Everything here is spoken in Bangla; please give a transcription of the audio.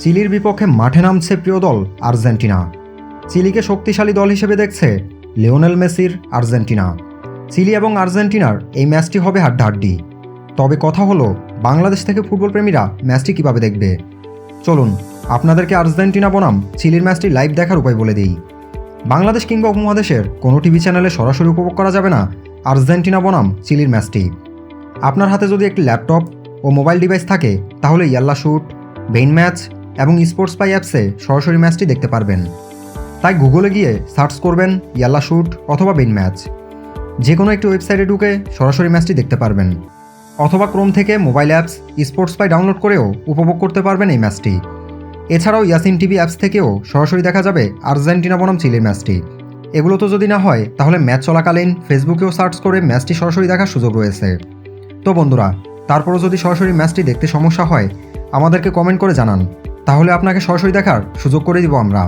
চিলির বিপক্ষে মাঠে নামছে প্রিয় দল আর্জেন্টিনা। চিলিকে শক্তিশালী দল হিসেবে দেখছে লিওনেল মেসির আর্জেন্টিনা। চিলি এবং আর্জেন্টিনার এই ম্যাচটি হবে হাড্ডাহাড্ডি। তবে কথা হলো, বাংলাদেশ থেকে ফুটবল প্রেমীরা ম্যাচটি কীভাবে দেখবে? চলুন, আপনাদেরকে আর্জেন্টিনা বনাম চিলির ম্যাচটি লাইভ দেখার উপায় বলে দিই। বাংলাদেশ কিংবা উপমহাদেশের কোনো টিভি চ্যানেলে সরাসরি উপভোগ করা যাবে না আর্জেন্টিনা বনাম চিলির ম্যাচটি। আপনার হাতে যদি একটি ল্যাপটপ ও মোবাইল ডিভাইস থাকে তাহলে ইয়াল্লা শ্যুট বেইন ম্যাচ এবং স্পোর্টস পাই অ্যাপসে সরাসরি ম্যাচটি দেখতে পারবেন। তাই গুগলে গিয়ে সার্চ করবেন ইয়াল্লা শ্যুট অথবা বেইন ম্যাচ যে কোনো একটি ওয়েবসাইটে ঢুকে সরাসরি ম্যাচটি দেখতে পারবেন। অথবা ক্রোম থেকে mobile apps sports pie download করেও উপভোগ করতে পারবেন এই ম্যাচটি এছাড়াও ইয়াসিন টিভি অ্যাপস থেকেও সরাসরি দেখা যাবে আর্জেন্টিনা বনাম চিলির ম্যাচটি এগুলো তো যদি না হয়, তাহলে ম্যাচ চলাকালীন ফেসবুকেও সার্চ করে ম্যাচটি সরাসরি দেখার সুযোগ রয়েছে। তো বন্ধুরা, তারপরও যদি সরাসরি ম্যাচটি দেখতে সমস্যা হয়, আমাদেরকে কমেন্ট করে জানান। তাহলে আপনাকে সরাসরি দেখার সুযোগ করে দিব আমরা।